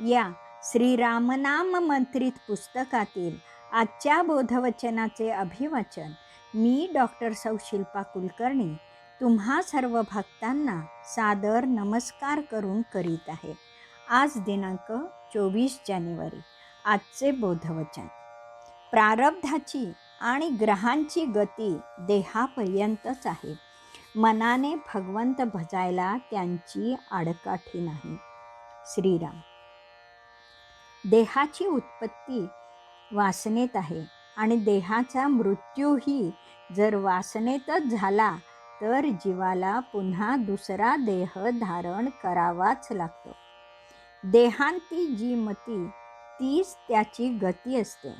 या श्री रामनाम मंत्रित पुस्तकातील आजच्या बोधवचनाचे अभिवाचन मी डॉक्टर सौ शिल्पा कुलकर्णी तुम्हा सर्व भक्तांना सादर नमस्कार करून करीत आहे. आज दिनांक चोवीस जानेवारी आजचे बोधवचन. प्रारब्धाची आणि ग्रहांची गती देहापर्यंतच आहे. मनाने भगवंत भजायला त्यांची आडकाठी नाही. श्रीराम. देहाची उत्पत्ती वासनेत आहे आणि देहाचा मृत्यूही जर वासनेतच झाला तर जीवाला पुन्हा दुसरा देह धारण करावाच लागतो. देहांती जी मती तीच त्याची गती असते.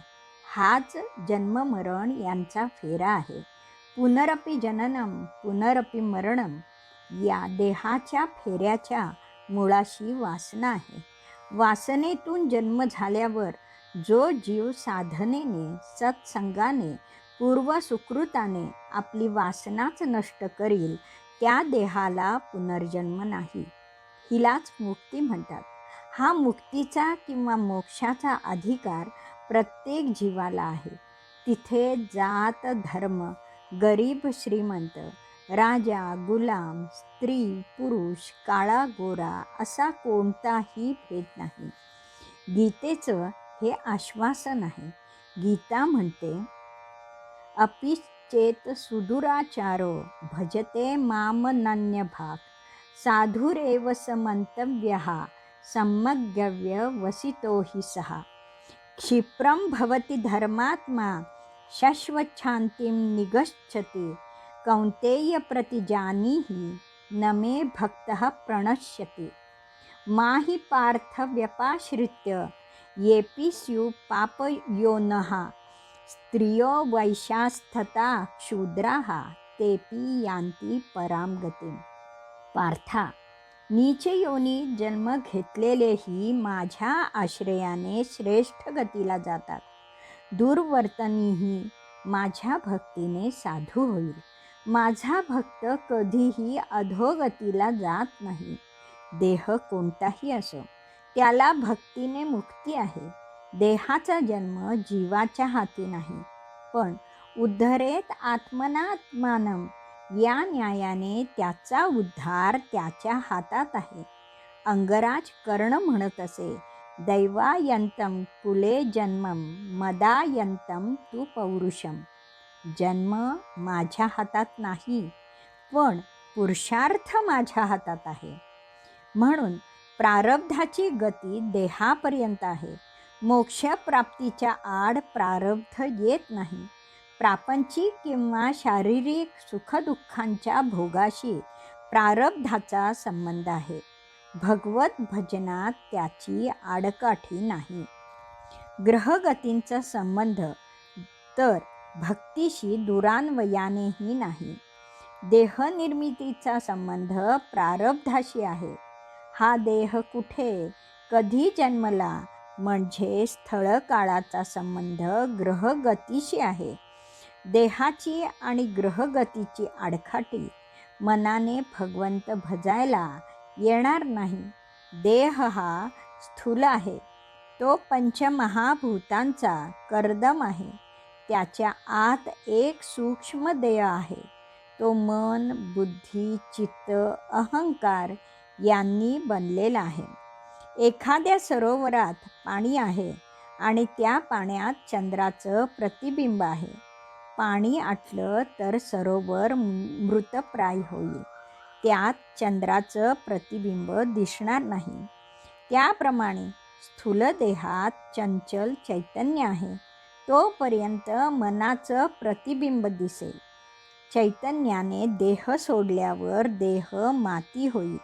हाच जन्ममरण यांचा फेरा आहे. पुनरपी जननम पुनरपी मरणम या देहाच्या फेऱ्याच्या मुळाशी वासना आहे. वासनेतून जन्म झाल्यावर जो जीव साधनेने सत्संगाने पूर्व सुकृताने आपली वासनाच नष्ट करील त्या देहाला पुनर्जन्म नाही. हिलाच मुक्ती म्हणतात. हा मुक्तीचा किंवा मोक्षाचा अधिकार प्रत्येक जीवाला आहे. तिथे जात धर्म गरीब श्रीमंत राजा गुलाम स्त्री पुरुष काळा गोरा असा कोणताही भेद नाही. गीतेचं हे आश्वासन आहे. गीता म्हणते अपिश्चेत सुदुराचारो भजते माम भाग साधुरेव समंतव्य सम्यग्यव्य वसितो हि सहा क्षिप्रं भवति धर्मात्मा शाश्वच्छान्तिं निगच्छति। कौन्तेय प्रतिजानीहि न मे भक्तः प्रणश्यति। मा हि पार्थ व्यपाश्रित्य येपि स्यु पापयोनः स्त्रियो वैशास्थता क्षुद्राः तेपि यान्ति परां गतिं पार्था नीच योनी जन्म घेतलेलेही माझ्या आश्रयाने श्रेष्ठ गतीला जातात। दुर्वर्तनीही माझ्या भक्तीने साधू होईल। माझा भक्त कधीही अधोगतीला जात नाही. देह कोणताही असो त्याला भक्तीने मुक्ती आहे. देहाचा जन्म जीवाच्या हाती नाही. पण उद्धरेत आत्मनात्मानम या न्यायाने त्याचा उद्धार त्याच्या हातात आहे. अंगराज कर्ण म्हणत असे दैवायंतम कुले जन्मम मदायंतम तू पौरुषम. जन्म माझ्या हातात नाही पण पुरुषार्थ माझ्या हातात आहे. म्हणून प्रारब्धाची गती देहापर्यंत आहे. मोक्षप्राप्तीच्या आड प्रारब्ध येत नाही. प्रापंचिक किंवा शारीरिक सुखदुःखांच्या भोगाशी प्रारब्धाचा संबंध आहे. भगवत भजनात त्याची आडकाठी नाही. ग्रहगतींचा संबंध तर भक्तीशी दुरान्वयानेही नाही. देहनिर्मितीचा संबंध प्रारब्धाशी आहे. हा देह कुठे कधी जन्मला म्हणजे स्थळकाळाचा संबंध ग्रहगतीशी आहे. देहाची आणि ग्रहगतीची आडखाटी मनाने भगवंत भजायला येणार नाही. देह हा स्थूल आहे. तो पंचमहाभूतांचा कर्दम आहे. त्याच्या आत एक सूक्ष्म देह आहे. तो मन बुद्धी चित्त अहंकार यांनी बनलेला आहे. एखाद्या सरोवरात पाणी आहे आणि त्या पाण्यात चंद्राचं प्रतिबिंब आहे. पाणी आटलं तर सरोवर मृतप्राय होईल. त्यात चंद्राचं प्रतिबिंब दिसणार नाही. त्याप्रमाणे स्थूल देहात चंचल चैतन्य आहे. तोपर्यंत मनाचं प्रतिबिंब दिसेल. चैतन्याने देह सोडल्यावर देह माती होईल.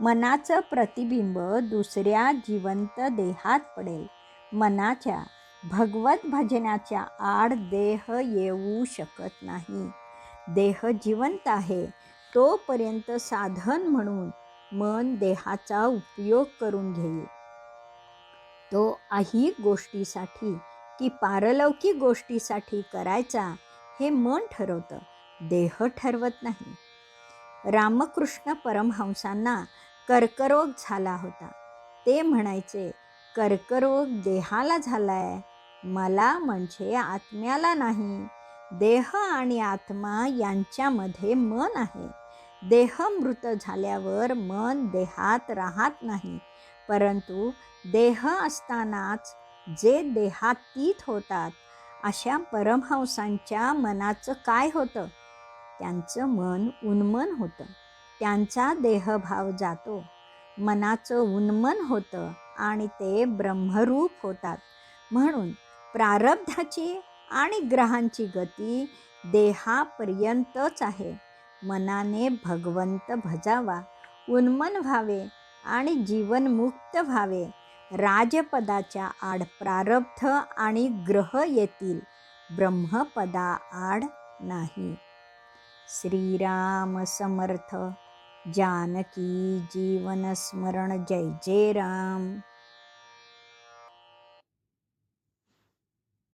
मनाचं प्रतिबिंब दुसऱ्या जिवंत देहात पडेल. मनाच्या भगवत भजनाच्या आड देह येऊ शकत नाही. देह जिवंत आहे तोपर्यंत साधन म्हणून मन देहाचा उपयोग करून घेईल. तो आही गोष्टीसाठी की पारलौकिक गोष्टीसाठी करायचा हे मन ठरवतं. देह ठरवत नाही. रामकृष्ण परमहंसांना कर्करोग झाला होता. ते म्हणायचे कर्करोग देहाला झालाय. मला म्हणजे आत्म्याला नाही. देह आणि आत्मा यांच्यामध्ये मन आहे. देह मृत झाल्यावर मन देहात राहत नाही. परंतु देह असतानाच जे देहातीत होतात अशा परमहंसांच्या मनाचं काय होतं? त्यांचं मन उन्मन होतं. त्यांचा देहभाव जातो. मनाचं उन्मन होतं आणि ते ब्रह्मरूप होतात. म्हणून प्रारब्धाची आणि ग्रहांची गती देहापर्यंतच आहे. मनाने भगवंत भजावा. उन्मन व्हावे आणि जीवनमुक्त व्हावे. राजपदाच्या आड प्रारब्ध आणि ग्रह येतील. ब्रह्मपदा आड नाही. श्रीराम समर्थ. जानकी जीवन स्मरण. जय जय राम.